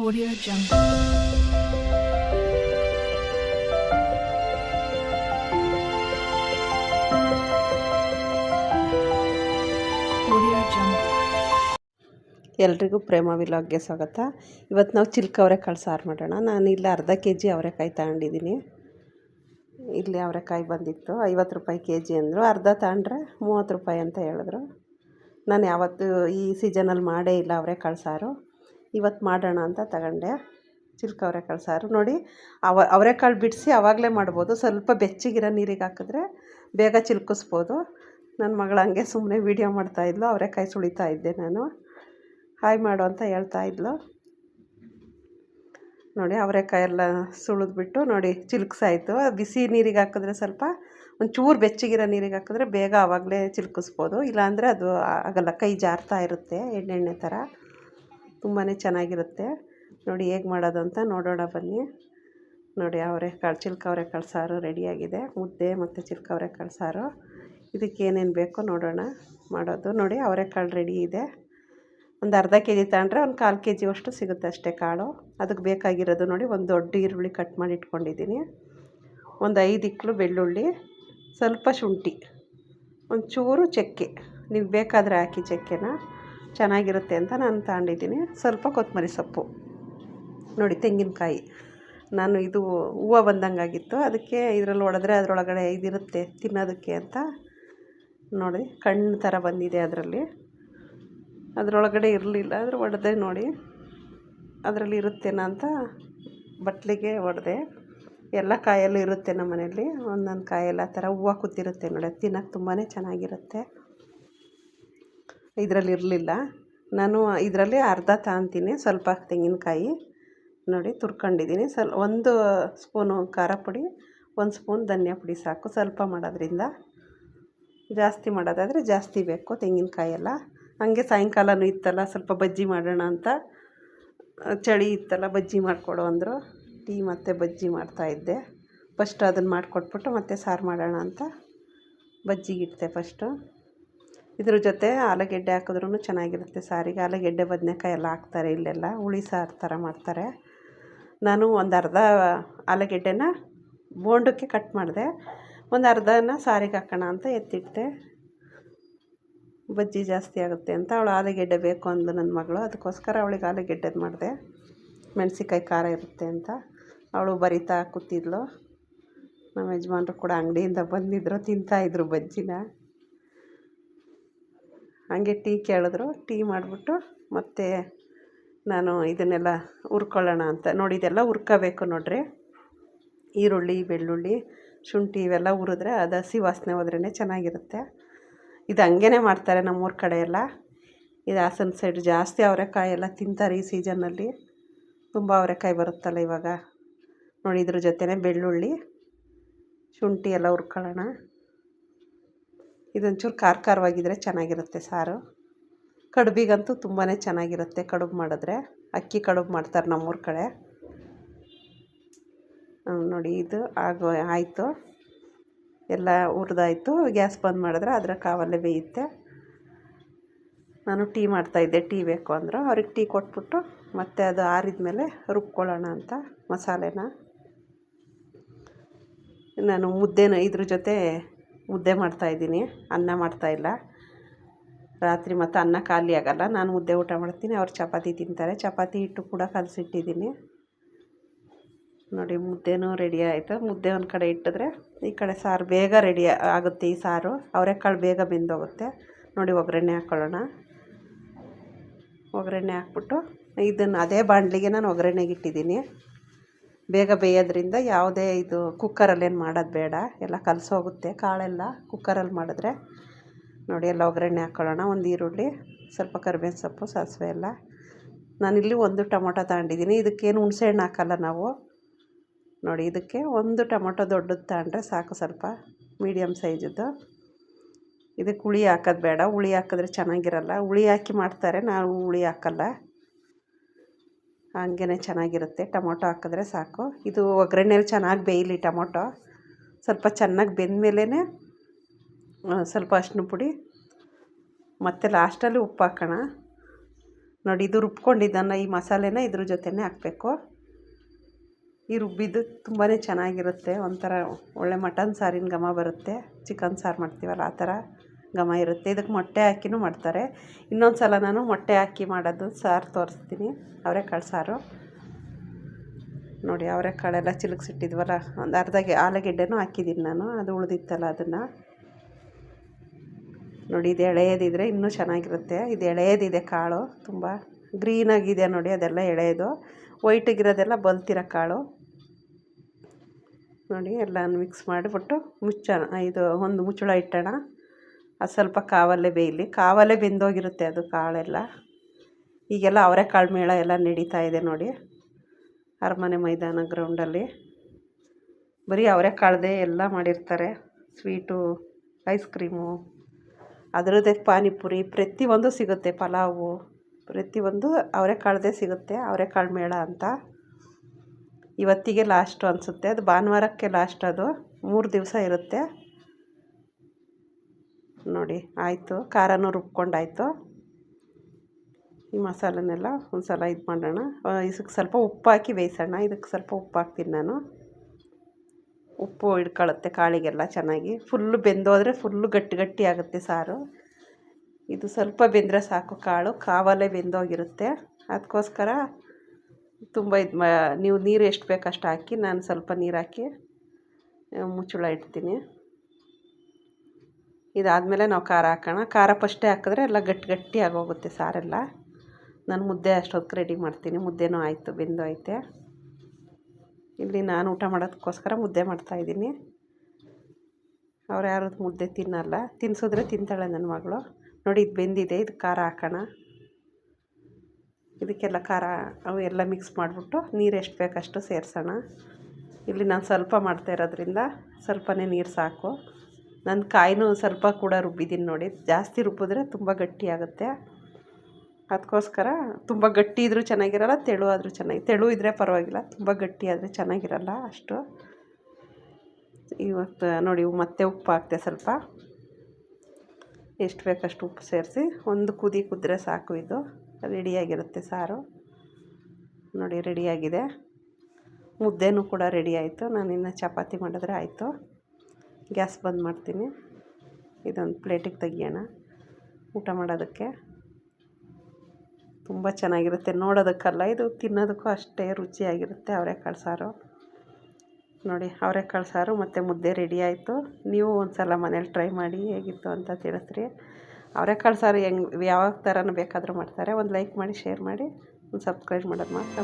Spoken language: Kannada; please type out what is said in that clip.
Audio Jungle. ಎಲ್ರಿಗೂ ಪ್ರೇಮ ವಿಲಾಗ್ಗೆ ಸ್ವಾಗತ. ಇವತ್ತು ನಾವು ಚಿಲ್ಕ ಅವರೆಕಾಳು ಸಾರು ಮಾಡೋಣ. ನಾನು ಇಲ್ಲಿ ಅರ್ಧ ಕೆ ಜಿ ಅವರೆಕಾಯಿ ತಗೊಂಡಿದ್ದೀನಿ ಇಲ್ಲಿ ಅವರೆಕಾಯಿ ಬಂದಿತ್ತು. ಐವತ್ತು ರೂಪಾಯಿ ಕೆ ಜಿ ಅಂದರು. ಅರ್ಧ ತಗೊಂಡ್ರೆ ಮೂವತ್ತು ರೂಪಾಯಿ ಅಂತ ಹೇಳಿದ್ರು. ನಾನು ಯಾವತ್ತೂ ಈ ಸೀಸನಲ್ಲಿ ಮಾಡೇ ಇಲ್ಲ ಅವರೆಕಾಳು ಸಾರು. ಇವತ್ತು ಮಾಡೋಣ ಅಂತ ತಗೊಂಡೆ. ಚಿಲ್ಕ ಅವರೆಕಾಳು ಸಾರು. ನೋಡಿ, ಅವ ಅವರೆಕಾಳು ಬಿಡಿಸಿ ಅವಾಗಲೇ ಮಾಡ್ಬೋದು. ಸ್ವಲ್ಪ ಬೆಚ್ಚಗಿರೋ ನೀರಿಗೆ ಹಾಕಿದ್ರೆ ಬೇಗ ಚಿಲ್ಕಿಸ್ಬೋದು. ನನ್ನ ಮಗಳು ಹಂಗೆ ಸುಮ್ಮನೆ ವೀಡಿಯೋ ಮಾಡ್ತಾಯಿದ್ಲು ಅವರೆಕಾಯಿ ಸುಳಿತಾ ಇದ್ದೆ ನಾನು. ಹಾಯ್ ಮಾಡು ಅಂತ ಹೇಳ್ತಾ ಇದ್ಲು. ನೋಡಿ ಅವರೆಕಾಯಿ ಎಲ್ಲ ಸುಳಿದ್ಬಿಟ್ಟು ನೋಡಿ, ಚಿಲ್ಕಿಸಾಯಿತು. ಬಿಸಿ ನೀರಿಗೆ ಹಾಕಿದ್ರೆ ಸ್ವಲ್ಪ ಒಂಚೂರು ಬೆಚ್ಚಗಿರೋ ನೀರಿಗೆ ಹಾಕಿದ್ರೆ ಬೇಗ ಆವಾಗಲೇ ಚಿಲ್ಕಿಸ್ಬೋದು. ಇಲ್ಲಾಂದರೆ ಅದು ಆಗಲ್ಲ. ಕೈ ಜಾರ್ತಾ ಇರುತ್ತೆ, ಎಣ್ಣೆಣ್ಣೆ ಥರ. ತುಂಬಾ ಚೆನ್ನಾಗಿರುತ್ತೆ. ನೋಡಿ ಹೇಗೆ ಮಾಡೋದು ಅಂತ ನೋಡೋಣ ಬನ್ನಿ. ನೋಡಿ ಅವರೆಕಾಳು ಚಿಲ್ಕ ಅವರೆಕಾಳು ಸಾರು ರೆಡಿಯಾಗಿದೆ. ಮುದ್ದೆ ಮತ್ತು ಚಿಲ್ಕ ಅವರೆಕಾಳು ಸಾರು. ಇದಕ್ಕೆ ಏನೇನು ಬೇಕೋ ನೋಡೋಣ ಮಾಡೋದು. ನೋಡಿ ಅವರೆಕಾಳು ರೆಡಿ ಇದೆ. ಒಂದು ಅರ್ಧ ಕೆ ಜಿ ತಗೊಂಡ್ರೆ ಒಂದು ಕಾಲು ಕೆ ಜಿಯಷ್ಟು ಸಿಗುತ್ತೆ ಅಷ್ಟೇ ಕಾಳು. ಅದಕ್ಕೆ ಬೇಕಾಗಿರೋದು ನೋಡಿ ಒಂದು ದೊಡ್ಡ ಈರುಳ್ಳಿ ಕಟ್ ಮಾಡಿ ಇಟ್ಕೊಂಡಿದ್ದೀನಿ. ಒಂದು ಐದು ಇಕ್ಕಳು ಬೆಳ್ಳುಳ್ಳಿ, ಸ್ವಲ್ಪ ಶುಂಠಿ, ಒಂಚೂರು ಚಕ್ಕೆ. ನೀವು ಬೇಕಾದರೆ ಹಾಕಿ ಚಕ್ಕೆನ. ಚೆನ್ನಾಗಿರುತ್ತೆ ಅಂತ ನಾನು ತಗೊಂಡಿದ್ದೀನಿ. ಸ್ವಲ್ಪ ಕೊತ್ತಂಬರಿ ಸೊಪ್ಪು. ನೋಡಿ, ತೆಂಗಿನಕಾಯಿ. ನಾನು ಇದು ಹೂವು ಬಂದಂಗಾಗಿತ್ತು. ಅದಕ್ಕೆ ಇದರಲ್ಲಿ ಒಡೆದ್ರೆ ಅದರೊಳಗಡೆ ಇದಿರುತ್ತೆ ತಿನ್ನೋದಕ್ಕೆ ಅಂತ ನೋಡಿ, ಕಣ್ಣು ಥರ ಬಂದಿದೆ ಅದರಲ್ಲಿ. ಅದರೊಳಗಡೆ ಇರಲಿಲ್ಲ, ಆದರೆ ಒಡೆದೆ ನೋಡಿ. ಅದರಲ್ಲಿ ಇರುತ್ತೇನೋ ಅಂತ ಬಟ್ಲಿಗೆ ಒಡೆದೆ. ಎಲ್ಲ ಕಾಯಲ್ಲೂ ಇರುತ್ತೆ ನಮ್ಮ ಮನೆಯಲ್ಲಿ ಒಂದೊಂದು ಕಾಯೆಲ್ಲ ಎಲ್ಲ ಥರ ಹೂವು ಕೂತಿರುತ್ತೆ ನೋಡಿ, ಅದು ತಿನ್ನೋಕೆ ತುಂಬಾ ಚೆನ್ನಾಗಿರುತ್ತೆ. ಇದರಲ್ಲಿ ಇರಲಿಲ್ಲ. ನಾನು ಇದರಲ್ಲಿ ಅರ್ಧ ತಗೊಂತೀನಿ ಸ್ವಲ್ಪ ತೆಂಗಿನಕಾಯಿ ನೋಡಿ ತುರ್ಕೊಂಡಿದ್ದೀನಿ ಸ್ವಲ್ ಒಂದು ಸ್ಪೂನು ಖಾರ ಪುಡಿ, ಒಂದು ಸ್ಪೂನ್ ಧನಿಯಾ ಪುಡಿ ಸಾಕು. ಸ್ವಲ್ಪ ಮಾಡೋದ್ರಿಂದ ಜಾಸ್ತಿ ಮಾಡೋದಾದರೆ ಜಾಸ್ತಿ ಬೇಕು ತೆಂಗಿನಕಾಯಿ ಎಲ್ಲ ಹಾಗೆ ಸಾಯಂಕಾಲನೂ ಇತ್ತಲ್ಲ, ಸ್ವಲ್ಪ ಬಜ್ಜಿ ಮಾಡೋಣ ಅಂತ ಚಳಿ ಇತ್ತಲ್ಲ, ಬಜ್ಜಿ ಮಾಡಿಕೊಡು ಅಂದರು. ಟೀ ಮತ್ತು ಬಜ್ಜಿ ಮಾಡ್ತಾಯಿದ್ದೆ ಫಸ್ಟ್ ಅದನ್ನು ಮಾಡಿಕೊಟ್ಬಿಟ್ಟು ಮತ್ತೆ ಸಾರು ಮಾಡೋಣ ಅಂತ ಬಜ್ಜಿಗಿಟ್ಟೆ ಫಸ್ಟು. ಇದ್ರ ಜೊತೆ ಆಲೂಗೆಡ್ಡೆ ಹಾಕಿದ್ರೂ ಚೆನ್ನಾಗಿರುತ್ತೆ ಸಾರಿಗೆ. ಆಲೂಗೆಡ್ಡೆ, ಬದನೇಕಾಯಿ ಎಲ್ಲ ಹಾಕ್ತಾರೆ ಇಲ್ಲೆಲ್ಲ. ಹುಳಿ ಸಾರು ಥರ ಮಾಡ್ತಾರೆ. ನಾನು ಒಂದು ಅರ್ಧ ಆಲೂಗೆಡ್ಡೆನ ಬೋಂಡಕ್ಕೆ ಕಟ್ ಮಾಡಿದೆ. ಒಂದು ಅರ್ಧನ ಸಾರಿಗೆ ಹಾಕೋಣ ಅಂತ ಎತ್ತಿಟ್ಟೆ. ಬಜ್ಜಿ ಜಾಸ್ತಿ ಆಗುತ್ತೆ ಅಂತ. ಅವಳು ಆಲೂಗೆಡ್ಡೆ ಬೇಕು ಅಂದು ನನ್ನ ಮಗಳು. ಅದಕ್ಕೋಸ್ಕರ ಅವಳಿಗೆ ಆಲೂಗೆಡ್ಡೆದು ಮಾಡಿದೆ. ಮೆಣಸಿಕಾಯಿ ಖಾರ ಇರುತ್ತೆ ಅಂತ. ಅವಳು ಬರಿತಾ ಕೂತಿದ್ಲು. ನಮ್ಮ ಯಜಮಾನ್ರು ಕೂಡ ಅಂಗಡಿಯಿಂದ ಬಂದಿದ್ದರು ತಿಂತಾಯಿದ್ರು ಬಜ್ಜಿನ. ಹಾಗೆ ಟೀ ಕೇಳಿದ್ರು. ಟೀ ಮಾಡಿಬಿಟ್ಟು ಮತ್ತು ನಾನು ಇದನ್ನೆಲ್ಲ ಹುರ್ಕೊಳ್ಳೋಣ ಅಂತ. ನೋಡಿ, ಇದೆಲ್ಲ ಹುರ್ಕೋಬೇಕು ನೋಡ್ರಿ. ಈರುಳ್ಳಿ, ಬೆಳ್ಳುಳ್ಳಿ, ಶುಂಠಿ ಇವೆಲ್ಲ ಹುರಿದ್ರೆ ಅದು ಹಸಿ ವಾಸನೆ ಹೋದ್ರೇ ಚೆನ್ನಾಗಿರುತ್ತೆ. ಇದು ಹಂಗೇ ಮಾಡ್ತಾರೆ ನಮ್ಮೂರ ಕಡೆ ಎಲ್ಲ ಇದು ಹಾಸನ ಸೈಡ್ ಜಾಸ್ತಿ ಅವರೆಕಾಯಿ ಎಲ್ಲ ತಿಂತಾರೆ ಈ ಸೀಸನ್ನಲ್ಲಿ. ತುಂಬ ಅವರೆಕಾಯಿ ಬರುತ್ತಲ್ಲ ಇವಾಗ. ನೋಡಿ, ಇದ್ರ ಜೊತೆನೇ ಬೆಳ್ಳುಳ್ಳಿ, ಶುಂಠಿ ಎಲ್ಲ ಹುರ್ಕೊಳ್ಳೋಣ. ಇದೊಂಚೂರು ಖಾರ ಖಾರವಾಗಿದ್ದರೆ ಚೆನ್ನಾಗಿರುತ್ತೆ ಸಾರು. ಕಡುಬಿಗಂತೂ ತುಂಬಾ ಚೆನ್ನಾಗಿರುತ್ತೆ ಕಡುಬು ಮಾಡಿದ್ರೆ. ಅಕ್ಕಿ ಕಡುಬು ಮಾಡ್ತಾರೆ ನಮ್ಮೂರ ಕಡೆ. ನೋಡಿ ಇದು ಆಗೋ, ಆಯಿತು. ಎಲ್ಲ ಹುರಿದಾಯ್ತು. ಗ್ಯಾಸ್ ಬಂದ್ ಮಾಡಿದ್ರೆ ಅದರ ಕಾವಲ್ಲೇ ಬೇಯುತ್ತೆ. ನಾನು ಟೀ ಮಾಡ್ತಾಯಿದ್ದೆ ಟೀ ಬೇಕು ಅಂದರು. ಅವ್ರಿಗೆ ಟೀ ಕೊಟ್ಬಿಟ್ಟು ಮತ್ತೆ ಅದು ಆರಿದ ಮೇಲೆ ರುಬ್ಕೊಳ್ಳೋಣ ಅಂತ ಮಸಾಲೆನ. ನಾನು ಮುದ್ದೆನ ಇದ್ರ ಜೊತೆ ಮುದ್ದೆ ಮಾಡ್ತಾಯಿದ್ದೀನಿ ಅನ್ನ ಮಾಡ್ತಾಯಿಲ್ಲ ರಾತ್ರಿ ಮತ್ತು ಅನ್ನ ಖಾಲಿ ಆಗೋಲ್ಲ. ನಾನು ಮುದ್ದೆ ಊಟ ಮಾಡ್ತೀನಿ. ಅವ್ರು ಚಪಾತಿ ತಿಂತಾರೆ. ಚಪಾತಿ ಹಿಟ್ಟು ಕೂಡ ಕಲಸಿಟ್ಟಿದ್ದೀನಿ. ನೋಡಿ, ಮುದ್ದೆನೂ ರೆಡಿ ಆಯಿತು. ಮುದ್ದೆ ಒಂದು ಕಡೆ ಇಟ್ಟಿದ್ರೆ ಈ ಕಡೆ ಸಾರು ಬೇಗ ರೆಡಿ ಆಗುತ್ತೆ ಈ ಸಾರು. ಅವರೆಕಾಳು ಬೇಗ ಬೆಂದೋಗುತ್ತೆ. ನೋಡಿ, ಒಗ್ಗರಣೆ ಹಾಕ್ಕೊಳ್ಳೋಣ ಒಗ್ಗರಣೆ ಹಾಕ್ಬಿಟ್ಟು ಇದನ್ನು ಅದೇ ಬಾಣಲಿಗೆ ನಾನು ಒಗ್ಗರಣೆಗೆ ಇಟ್ಟಿದ್ದೀನಿ. ಬೇಗ ಬೇಯೋದ್ರಿಂದ ಯಾವುದೇ ಇದು ಕುಕ್ಕರಲ್ಲೇನು ಮಾಡೋದು ಬೇಡ. ಎಲ್ಲ ಕಲಸೋಗುತ್ತೆ ಕಾಳೆಲ್ಲ ಕುಕ್ಕರಲ್ಲಿ ಮಾಡಿದ್ರೆ. ನೋಡಿ ಎಲ್ಲ ಒಗ್ಗರಣೆ ಹಾಕ್ಕೊಳ್ಳೋಣ ಒಂದು ಈರುಳ್ಳಿ, ಸ್ವಲ್ಪ ಕರಿಬೇವಿನ ಸೊಪ್ಪು, ಸಾಸಿವೆ ಎಲ್ಲ. ನಾನಿಲ್ಲಿ ಒಂದು ಟೊಮೊಟೊ ತಗೊಂಡಿದ್ದೀನಿ. ಇದಕ್ಕೇನು ಹುಣಸೆಹಣ್ಣು ಹಾಕಲ್ಲ ನಾವು. ನೋಡಿ ಇದಕ್ಕೆ ಒಂದು ಟೊಮೊಟೊ ದೊಡ್ಡದು ತಗೊಂಡ್ರೆ ಸಾಕು ಸ್ವಲ್ಪ ಮೀಡಿಯಮ್ ಸೈಜದ್ದು ಇದಕ್ಕೆ ಹುಳಿ ಹಾಕೋದು ಬೇಡ. ಹುಳಿ ಹಾಕಿದ್ರೆ ಚೆನ್ನಾಗಿರಲ್ಲ. ಹುಳಿ ಹಾಕಿ ಮಾಡ್ತಾರೆ. ನಾವು ಹುಳಿ ಹಾಕಲ್ಲ. ಹಂಗೇ ಚೆನ್ನಾಗಿರುತ್ತೆ. ಟೊಮೊಟೊ ಹಾಕಿದ್ರೆ ಸಾಕು. ಇದು ಒಗ್ಗರಣೆಲಿ ಚೆನ್ನಾಗಿ ಬೇಯಲಿ ಟೊಮೊಟೊ. ಸ್ವಲ್ಪ ಚೆನ್ನಾಗಿ ಬೆಂದಮೇಲೇ ಸ್ವಲ್ಪ ಅರಿಶಿನ ಪುಡಿ. ಮತ್ತು ಲಾಸ್ಟಲ್ಲಿ ಉಪ್ಪು ಹಾಕೋಣ. ನೋಡಿ ಇದು ರುಬ್ಕೊಂಡಿದ್ದನ್ನು ಈ ಮಸಾಲೆನ ಇದ್ರ ಜೊತೆನೇ ಹಾಕಬೇಕು. ಈ ರುಬ್ಬಿದ್ದು ತುಂಬಾ ಚೆನ್ನಾಗಿರುತ್ತೆ. ಒಂಥರ ಒಳ್ಳೆ ಮಟನ್ ಸಾರಿನ ಘಮ ಬರುತ್ತೆ. ಚಿಕನ್ ಸಾರು ಮಾಡ್ತೀವಲ್ಲ ಆ ಥರ. ಘಮ ಇರುತ್ತೆ. ಇದಕ್ಕೆ ಮೊಟ್ಟೆ ಹಾಕಿನೂ ಮಾಡ್ತಾರೆ. ಇನ್ನೊಂದು ಸಲ ನಾನು ಮೊಟ್ಟೆ ಹಾಕಿ ಮಾಡೋದು ಸಾರು ತೋರಿಸ್ತೀನಿ. ಅವರೆಕಾಳು ಸಾರು. ನೋಡಿ, ಅವರೆಕಾಳೆಲ್ಲ ಚಿಲುಕ್ಸಿಟ್ಟಿದ್ವಲ್ಲ, ಒಂದು ಅರ್ಧ ಆಲೂಗೆಡ್ಡೆನೂ ಹಾಕಿದ್ದೀನಿ ನಾನು. ಅದು ಉಳಿದಿತ್ತಲ್ಲ ಅದನ್ನು. ನೋಡಿ, ಇದು ಎಳೆಯೋದಿದ್ರೆ ಇನ್ನೂ ಚೆನ್ನಾಗಿರುತ್ತೆ. ಇದು ಎಳೆಯೋದಿದೆ ಕಾಳು. ತುಂಬ ಗ್ರೀನಾಗಿದೆ ನೋಡಿ, ಅದೆಲ್ಲ ಎಳೆಯೋದು. ವೈಟಿಗಿರೋದೆಲ್ಲ ಬಲ್ತಿರೋ ಕಾಳು. ನೋಡಿ ಎಲ್ಲ ಮಿಕ್ಸ್ ಮಾಡಿಬಿಟ್ಟು ಮುಚ್ಚೋಣ. ಇದು ಒಂದು ಮುಚ್ಚಳ ಇಟ್ಟೋಣ. ಅದು ಸ್ವಲ್ಪ ಕಾವಲ್ಲೇ ಬೇಯಲಿ. ಕಾವಲ್ಲೇ ಬೆಂದೋಗಿರುತ್ತೆ ಅದು ಕಾಳೆಲ್ಲ. ಈಗೆಲ್ಲ ಅವರೆಕಾಳು ಮೇಳ ಎಲ್ಲ ನಡೀತಾ ಇದೆ ನೋಡಿ. ಅರಮನೆ ಮೈದಾನ ಗ್ರೌಂಡಲ್ಲಿ ಬರೀ ಅವರೆಕಾಳ್ದೇ ಎಲ್ಲ ಮಾಡಿರ್ತಾರೆ. ಸ್ವೀಟು ಐಸ್ ಕ್ರೀಮು ಅದರದ್ದೇ ಪಾನಿಪುರಿ. ಪ್ರತಿಯೊಂದು ಸಿಗುತ್ತೆ, ಪಲಾವು. ಪ್ರತಿಯೊಂದು ಅವರೆಕಾಳ್ದೇ ಸಿಗುತ್ತೆ ಅವರೆಕಾಳು ಮೇಳ ಅಂತ. ಇವತ್ತಿಗೆ ಲಾಸ್ಟು ಅನಿಸುತ್ತೆ. ಅದು ಭಾನುವಾರಕ್ಕೆ ಲಾಸ್ಟ್ ಅದು. ಮೂರು ದಿವಸ ಇರುತ್ತೆ. ನೋಡಿ, ಆಯಿತು. ಖಾರನೂ ರುಬ್ಕೊಂಡಾಯಿತು. ಈ ಮಸಾಲೆನೆಲ್ಲ ಒಂದು ಸಲ ಇದು ಮಾಡೋಣ. ಇದಕ್ಕೆ ಸ್ವಲ್ಪ ಉಪ್ಪು ಹಾಕಿ ಬೇಯಿಸೋಣ. ಇದಕ್ಕೆ ಸ್ವಲ್ಪ ಉಪ್ಪು ಹಾಕ್ತೀನಿ ನಾನು. ಉಪ್ಪು ಹಿಡ್ಕೊಳ್ಳುತ್ತೆ ಕಾಳಿಗೆಲ್ಲ ಚೆನ್ನಾಗಿ. ಫುಲ್ಲು ಬೆಂದೋದ್ರೆ ಫುಲ್ಲು ಗಟ್ಟಿ ಗಟ್ಟಿ ಆಗುತ್ತೆ ಸಾರು. ಇದು ಸ್ವಲ್ಪ ಬೆಂದರೆ ಸಾಕು ಕಾಳು. ಕಾವಲ್ಲೇ ಬೆಂದೋಗಿರುತ್ತೆ. ಅದಕ್ಕೋಸ್ಕರ ತುಂಬ ಇದು ನೀವು ನೀರು ಎಷ್ಟು ಬೇಕು ಅಷ್ಟು ಹಾಕಿ, ನಾನು ಸ್ವಲ್ಪ ನೀರು ಹಾಕಿ, ಮುಚ್ಚಳ ಇಡ್ತೀನಿ. ಇದಾದಮೇಲೆ ನಾವು ಖಾರ ಹಾಕೋಣ. ಖಾರ ಫಸ್ಟೇ ಹಾಕಿದ್ರೆ ಎಲ್ಲ ಗಟ್ಟಿ ಗಟ್ಟಿ ಆಗೋಗುತ್ತೆ ಸಾರೆಲ್ಲ. ನಾನು ಮುದ್ದೆ ಅಷ್ಟೊತ್ತಿಗೆ ರೆಡಿ ಮಾಡ್ತೀನಿ. ಮುದ್ದೆನೂ ಆಯಿತು, ಬೆಂದು ಐತೆ ಇಲ್ಲಿ ನಾನು ಊಟ ಮಾಡೋದಕ್ಕೋಸ್ಕರ ಮುದ್ದೆ ಮಾಡ್ತಾಯಿದ್ದೀನಿ ಅವ್ರು ಯಾರು ಮುದ್ದೆ ತಿನ್ನಲ್ಲ. ತಿನ್ಸಿದ್ರೆ ತಿಂತಾಳೆ ನನ್ನ ಮಗಳು. ನೋಡಿ, ಇದು ಬೆಂದಿದೆ. ಇದು ಖಾರ ಹಾಕೋಣ. ಇದಕ್ಕೆಲ್ಲ ಖಾರ ಅವು ಎಲ್ಲ ಮಿಕ್ಸ್ ಮಾಡಿಬಿಟ್ಟು ನೀರು ಎಷ್ಟು ಬೇಕಷ್ಟು ಸೇರಿಸೋಣ. ಇಲ್ಲಿ ನಾನು ಸ್ವಲ್ಪ ಮಾಡ್ತಾ ಇರೋದ್ರಿಂದ ಸ್ವಲ್ಪನೇ ನೀರು ಸಾಕು. ನನ್ನ ಕಾಯಿನೂ ಸ್ವಲ್ಪ ಕೂಡ ರುಬ್ಬಿದ್ದೀನಿ ನೋಡಿ. ಜಾಸ್ತಿ ರುಬ್ಬಿದ್ರೆ ತುಂಬ ಗಟ್ಟಿ ಆಗುತ್ತೆ ಅದಕ್ಕೋಸ್ಕರ ತುಂಬ ಗಟ್ಟಿ ಇದ್ದರೂ ಚೆನ್ನಾಗಿರಲ್ಲ, ತೆಳು ಆದರೂ ಚೆನ್ನಾಗಿ, ತೆಳು ಇದ್ದರೆ ಪರವಾಗಿಲ್ಲ, ತುಂಬ ಗಟ್ಟಿ ಆದರೆ ಚೆನ್ನಾಗಿರಲ್ಲ ಅಷ್ಟು. ಇವತ್ತು ನೋಡಿ ಮತ್ತೆ ಉಪ್ಪು ಹಾಕ್ತೆ ಸ್ವಲ್ಪ. ಎಷ್ಟು ಬೇಕಷ್ಟು ಉಪ್ಪು ಸೇರಿಸಿ, ಒಂದು ಕುದಿ ಕುದ್ರೆ ಸಾಕು ಇದು. ರೆಡಿಯಾಗಿರುತ್ತೆ ಸಾರು. ನೋಡಿ, ರೆಡಿಯಾಗಿದೆ. ಮುದ್ದೆನೂ ಕೂಡ ರೆಡಿ ಆಯಿತು. ನಾನು ಇನ್ನು ಚಪಾತಿ ಮಾಡಿದ್ರೆ ಆಯಿತು. ಗ್ಯಾಸ್ ಬಂದ್ ಮಾಡ್ತೀನಿ. ಇದೊಂದು ಪ್ಲೇಟಿಗೆ ತೆಗಿಯೋಣ. ಊಟ ಮಾಡೋದಕ್ಕೆ ತುಂಬ ಚೆನ್ನಾಗಿರುತ್ತೆ. ನೋಡೋದಕ್ಕಲ್ಲ, ಇದು ತಿನ್ನೋದಕ್ಕೂ ಅಷ್ಟೇ ರುಚಿಯಾಗಿರುತ್ತೆ ಅವರೆಕಾಳು ಸಾರು. ನೋಡಿ, ಅವರೆಕಾಳು ಸಾರು ಮತ್ತು ಮುದ್ದೆ ರೆಡಿ ಆಯಿತು. ನೀವು ಒಂದು ಸಲ ಮನೇಲಿ ಟ್ರೈ ಮಾಡಿ ಹೇಗಿತ್ತು ಅಂತ ತಿಳಿಸ್ರಿ. ಅವರೆಕಾಳು ಸಾರು ಹೆಂಗೆ ಯಾವ ಥರನೂ ಬೇಕಾದರೂ ಮಾಡ್ತಾರೆ. ಒಂದು ಲೈಕ್ ಮಾಡಿ ಶೇರ್ ಮಾಡಿ. ಒಂದು ಸಬ್ಸ್ಕ್ರೈಬ್ ಮಾಡೋದು ಮಾತ್ರ